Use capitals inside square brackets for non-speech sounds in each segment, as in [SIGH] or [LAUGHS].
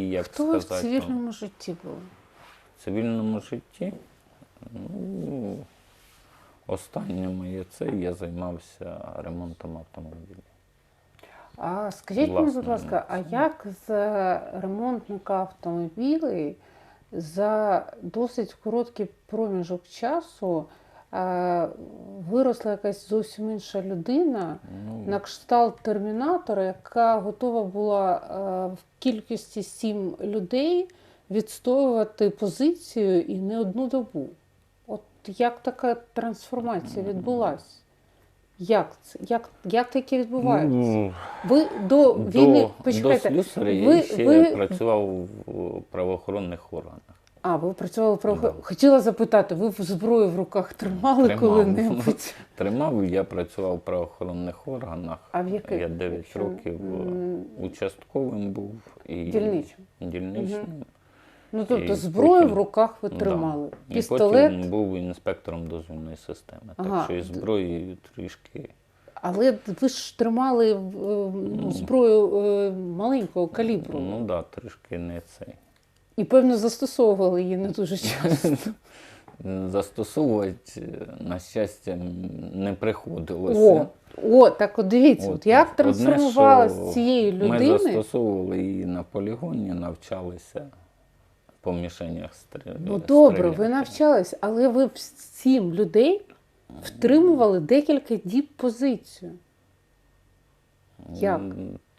як Хто ви в сказати, цивільному житті були? в цивільному житті. Ну, останнє моє це я займався ремонтом автомобілів. А скажіть мені, будь ласка, а як з ремонтника автомобілів за досить короткий проміжок часу виросла якась зовсім інша людина Ну, на кшталт термінатора, яка готова була е, в кількості сім людей відстоювати позицію і не одну добу? От як така трансформація відбулася? Як це? Як, як таке відбувається? ну, Ви до війни до, почекайте. до слюсаря ви- я ще ви- працював в правоохоронних органах. А, ви працювали в право... Да. Хотіла запитати, ви зброю в руках тримали коли-небудь? [LAUGHS] Тримав, я працював в правоохоронних органах. А в яких? Я 9 Якщо, років участковим був і Дільничим. дільничним. Ну тобто І зброю потім- в руках ви Да. тримали. І потім був інспектором дозвільної системи. Ага. Так що і зброєю трішки. але ви ж тримали е, ну, зброю е, маленького калібру. Ну так, да, трішки не цей. І певно застосовували її не дуже часто. [LAUGHS] Застосовувати, е, на щастя, не приходилося. о, так от дивіться, от, як одне, трансформувалась що цієї Ми застосовували її на полігоні, навчалися по мішенях стріляти. Ну добре, ви навчались, але ви в сім людей втримували декілька діб позицію. Як?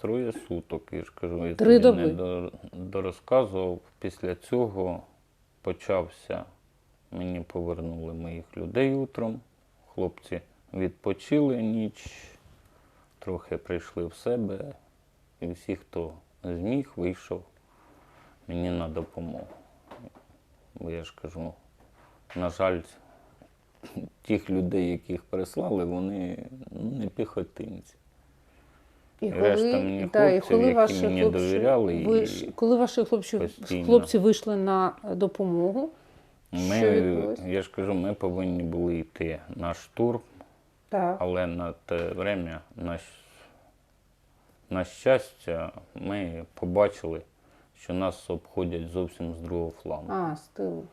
Троє суток, я ж кажу, я Три тобі не до- дорозказував. Після цього почався. Мені повернули моїх людей утром. Хлопці відпочили ніч, трохи прийшли в себе, і всі, хто зміг, вийшов мені на допомогу. Бо я ж кажу, на жаль, тих людей, яких прислали, вони ну, не піхотинці. І Решта мені да, і коли ваші мені хлопці, довіряли, ви і коли ваші хлопці, постійно. хлопці вийшли на допомогу, що Ми, відбулося? я ж кажу, ми повинні були йти на штурм, Так. але на те время, на, на щастя, ми побачили, що нас обходять зовсім з другого флангу. А, з тилу.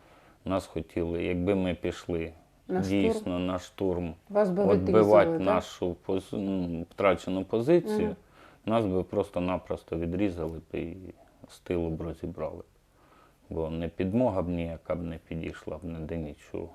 Нас хотіли, якби ми пішли На дійсно штурм? на штурм, Вас би відбивати нашу поз... ну, втрачену позицію, угу. нас би просто-напросто відрізали б і з тилу б розібрали. Бо не підмога б ніяка б не підійшла б не до нічого.